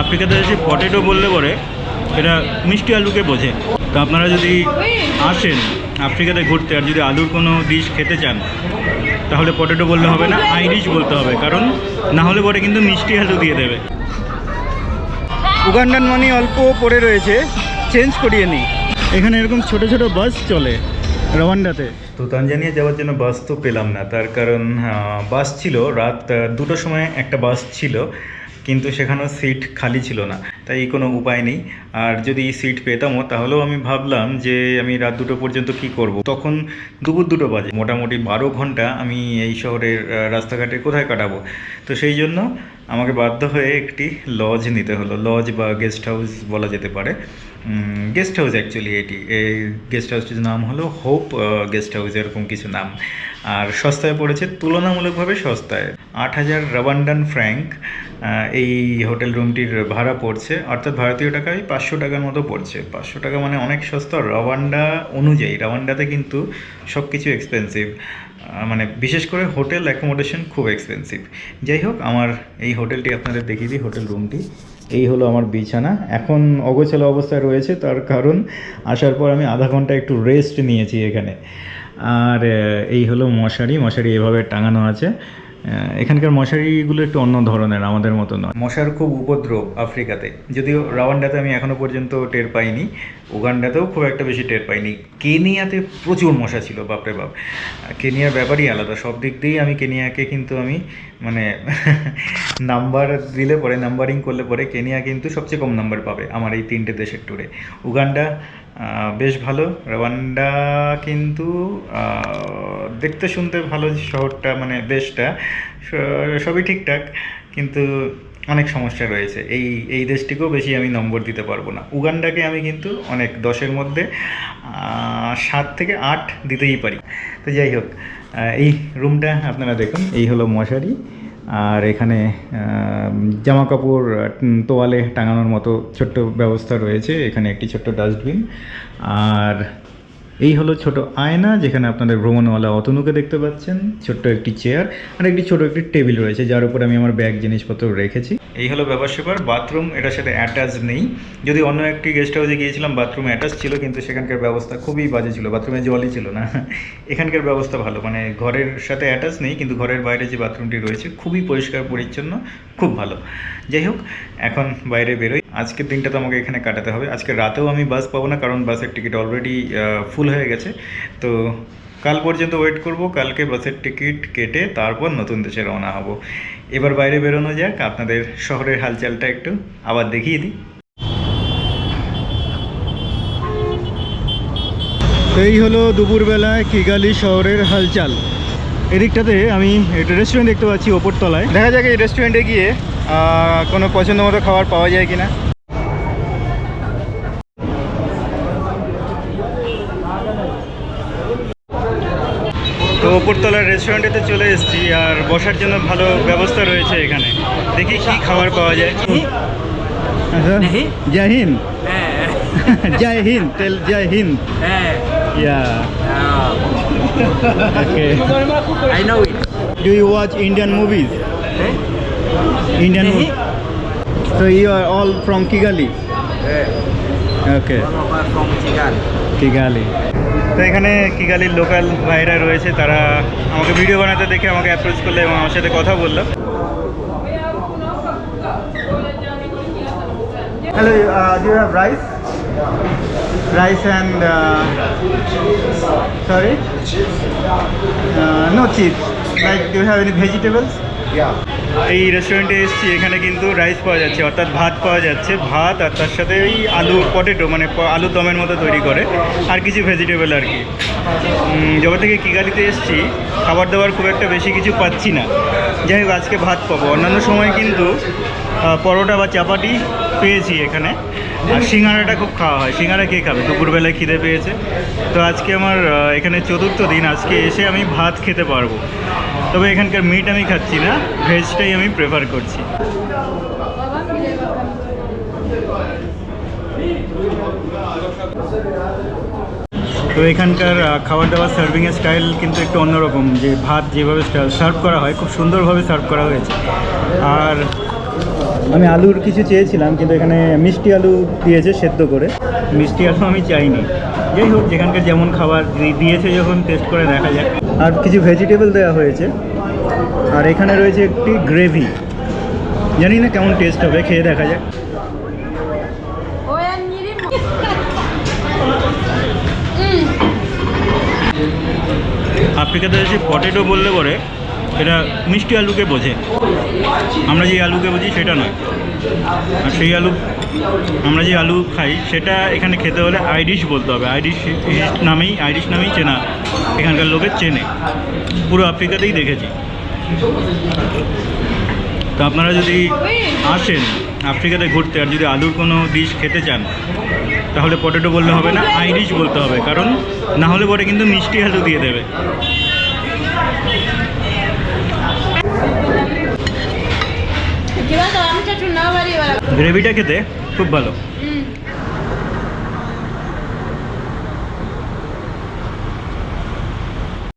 আফ্রিকাতে এসে পটেটো বললে পরে এটা মিষ্টি আলুকে বোঝে। তো আপনারা যদি আসেন আফ্রিকাতে ঘুরতে আর যদি আলুর কোনো ডিশ খেতে চান তাহলে পটেটো বললে হবে না আইরিশ বলতে হবে কারণ না হলে পরে কিন্তু মিষ্টি আলু দিয়ে দেবে। উগান্ডান মানি অল্প পড়ে রয়েছে চেঞ্জ করিয়ে নিই। এখানে এরকম ছোট ছোট বাস চলে রওয়ান্ডাতে। তো তানজানিয়া যাওয়ার জন্য বাস তো পেলাম না তার কারণ আহ, বাস ছিল রাত দুটোর সময় একটা বাস ছিল। কিন্তু সেখানেও সিট খালি ছিল না। তাই কোনো উপায় নেই। আর যদি সিট পেতামও তাহলেও আমি ভাবলাম যে আমি রাত দুটো পর্যন্ত কি করব? তখন দুপুর দুটো বাজে। মোটামুটি বারো ঘণ্টা আমি এই শহরের রাস্তাঘাটে কোথায় কাটাবো? তো সেই জন্য আমাকে বাধ্য হয়ে একটি লজ নিতে হলো। লজ বা গেস্ট হাউস বলা যেতে পারে। গেস্ট হাউস অ্যাকচুয়ালি এটি। এই গেস্ট হাউসটির নাম হলো হোপ গেস্ট হাউস এরকম কিছু নাম। আর সস্তায় পড়েছে তুলনামূলকভাবে সস্তায়। আট হাজার রাবান্ডান ফ্র্যাঙ্ক এই হোটেল রুমটির ভাড়া পড়ছে। অর্থাৎ ভারতীয় টাকায় পাঁচশো টাকার মতো পড়ছে। পাঁচশো টাকা মানে অনেক সস্তা। রাওয়ান্ডা অনুযায়ী রাওয়ান্ডাতে কিন্তু সব কিছু এক্সপেন্সিভ মানে বিশেষ করে হোটেল অ্যাকোমোডেশন খুব এক্সপেন্সিভ যাই হোক, আমার এই হোটেলটি আপনাদের দেখিয়ে দিই, হোটেল রুমটি। এই হলো আমার বিছানা। এখন অগোছালো অবস্থায় রয়েছে, তার কারণ আসার পর আমি আধা ঘণ্টা একটু রেস্ট নিয়েছি এখানে। আর এই হলো মশারি। মশারি এভাবে টাঙানো আছে। এখানকার মশারিগুলো একটু অন্য ধরনের, আমাদের মতো নয়। মশার খুব উপদ্রব আফ্রিকাতে। যদিও রাওয়ান্ডাতে আমি এখনও পর্যন্ত টের পাইনি, উগান্ডাতেও খুব একটা বেশি টের পাইনি। কেনিয়াতে প্রচুর মশা ছিল, বাপরে বাপ। কেনিয়ার ব্যাপারই আলাদা, সব দিক দিয়েই আমি কেনিয়াকে কিন্তু আমি মানে নাম্বার দিলে পরে, নাম্বারিং করলে পরে কেনিয়া কিন্তু সবচেয়ে কম নাম্বার পাবে আমার এই তিনটে দেশের ট্যুরে উগান্ডা বেশ ভালো। রওয়ান্ডা কিন্তু দেখতে শুনতে ভালো শহরটা মানে দেশটা। সবই ঠিকঠাক, কিন্তু অনেক সমস্যা রয়েছে। এই এই দেশটিকেও বেশি আমি নম্বর দিতে পারব না। উগান্ডাকে আমি কিন্তু অনেক দশের মধ্যে সাত থেকে আট দিতেই পারি। তো যাই হোক এই রুমটা আপনারা দেখুন। এই হলো মশারি। আর এখানে জামা কাপড় তোয়ালে টাঙানোর মতো ছোট্ট ব্যবস্থা রয়েছে। এখানে একটি ছোট্ট ডাস্টবিন। আর এই হলো ছোট আয়না, যেখানে আপনাদের ভ্রমণওয়ালা অতনুকে দেখতে পাচ্ছেন। ছোট্ট একটি চেয়ার আর একটি ছোট একটি টেবিল রয়েছে, যার উপর আমি আমার ব্যাগ জিনিসপত্র রেখেছি। এই হলো ব্যাপার স্যাপার বাথরুম এটার সাথে অ্যাটাচ নেই। যদি অন্য একটি গেস্ট হাউসে গিয়েছিলাম বাথরুম অ্যাটাচ ছিল, কিন্তু সেখানকার ব্যবস্থা খুবই বাজে ছিল বাথরুমে জলই ছিল না। এখানকার ব্যবস্থা ভালো মানে ঘরের সাথে অ্যাটাচ নেই, কিন্তু ঘরের বাইরে যে বাথরুমটি রয়েছে, খুবই পরিষ্কার, পরিচ্ছন্ন, খুব ভালো। যাই হোক, এখন বাইরে বেরোই। আজকের দিনটা তো আমাকে এখানে কাটাতে হবে। আজকে রাতেও আমি বাস পাবো না কারণ বাসের টিকিট অলরেডি ফুল হয়ে গেছে। তো কাল পর্যন্ত ওয়েট করব কালকে বাসের টিকিট কেটে তারপর নতুন দেশে রওনা হব। এবার বাইরে বেরোনো যাক আপনাদের শহরের হালচালটা একটু আবার দেখিয়ে দিই। এই হলো দুপুরবেলায় কিগালি শহরের হালচাল। এদিকটাতে আমি একটা রেস্টুরেন্ট দেখতে পাচ্ছি ওপর তলায় দেখা যাক এই রেস্টুরেন্টে গিয়ে কোনো পছন্দ মতো খাবার পাওয়া যায় কিনা? তো ওপরতলার রেস্টুরেন্টেতে চলে এসেছি আর বসার জন্য ভালো ব্যবস্থা রয়েছে এখানে। দেখি কি খাবার পাওয়া যায়। नहीं? জয় হিন্দ। Eh, জয় হিন্দ তেল জয় হিন্দ। eh, yeah. Ah, I know it. Do you watch Indian movies Eh? Indian नहीं? So you are all from Kigali? Eh, Okay, one of us from Chigal. Kigali. তো এখানে কিগালির লোকাল ভাইরা রয়েছে তারা আমাকে ভিডিও বানাতে দেখে আমাকে অ্যাপ্রোচ করল এবং আমার সাথে কথা বলল। Hello do you have rice rice and sorry no chips like do have any vegetables এই রেস্টুরেন্টে এসেছি, এখানে কিন্তু রাইস পাওয়া যাচ্ছে, অর্থাৎ ভাত পাওয়া যাচ্ছে, ভাত আর তার সাথে ওই আলু পটেটো মানে আলুর দমের মতো তৈরি করে, আর কিছু ভেজিটেবল আর কি। যবে থেকে কিগালিতে এসেছি, খাবার দাবার খুব একটা বেশি কিছু পাচ্ছি না। যাই হোক, আজকে ভাত পাবো। অন্যান্য সময় কিন্তু পরোটা বা চাপাটি পেয়েছি এখানে, আর সিঙ্গারাটা খুব খাওয়া হয়। সিঙ্গারা কে খাবে? দুপুরবেলায় খিদে পেয়েছে। তো আজকে আমার এখানে চতুর্থ দিন, আজকে এসে আমি ভাত খেতে পারব। তবে এখানকার মিট আমি খাচ্ছি না ভেজটাই আমি প্রেফার করছি। তো এখানকার খাবার দাবার সার্ভিংয়ের স্টাইল কিন্তু একটু অন্যরকম, যে ভাত যেভাবে সার্ভ করা হয়, খুব সুন্দরভাবে সার্ভ করা হয়েছে। আর আমি আলুর কিছু চেয়েছিলাম, কিন্তু এখানে মিষ্টি আলু দিয়েছে সেদ্ধ করে। মিষ্টি আলু আমি চাইনি। যাই হোক, যেখানকার যেমন খাবার দিয়েছে যখন টেস্ট করে দেখা যাক। আর কিছু ভেজিটেবল দেওয়া হয়েছে। আর এখানে রয়েছে একটি গ্রেভি জানি না কেমন টেস্ট হবে, খেয়ে দেখা যাক। আফ্রিকাতে এসে পটেটো বললে পরে, এটা মিষ্টি আলুকে বোঝে। আমরা যে আলুকে বুঝি সেটা নয়। আর সেই আলু আমরা যে আলু খাই, সেটা এখানে খেতে হলে আইরিশ বলতে হবে। আইরিশ নামেই আইরিশ নামেই চেনা এখানকার লোকের চেনে। পুরো আফ্রিকাতেই দেখেছি। তো আপনারা যদি আসেন আফ্রিকাতে ঘুরতে আর যদি আলুর কোনো ডিশ খেতে চান, তাহলে পটেটো বললে হবে না আইরিশ বলতে হবে। কারণ না হলে পরে কিন্তু মিষ্টি আলু দিয়ে দেবে। গ্রেভিটা খেতে খুব ভালো Mm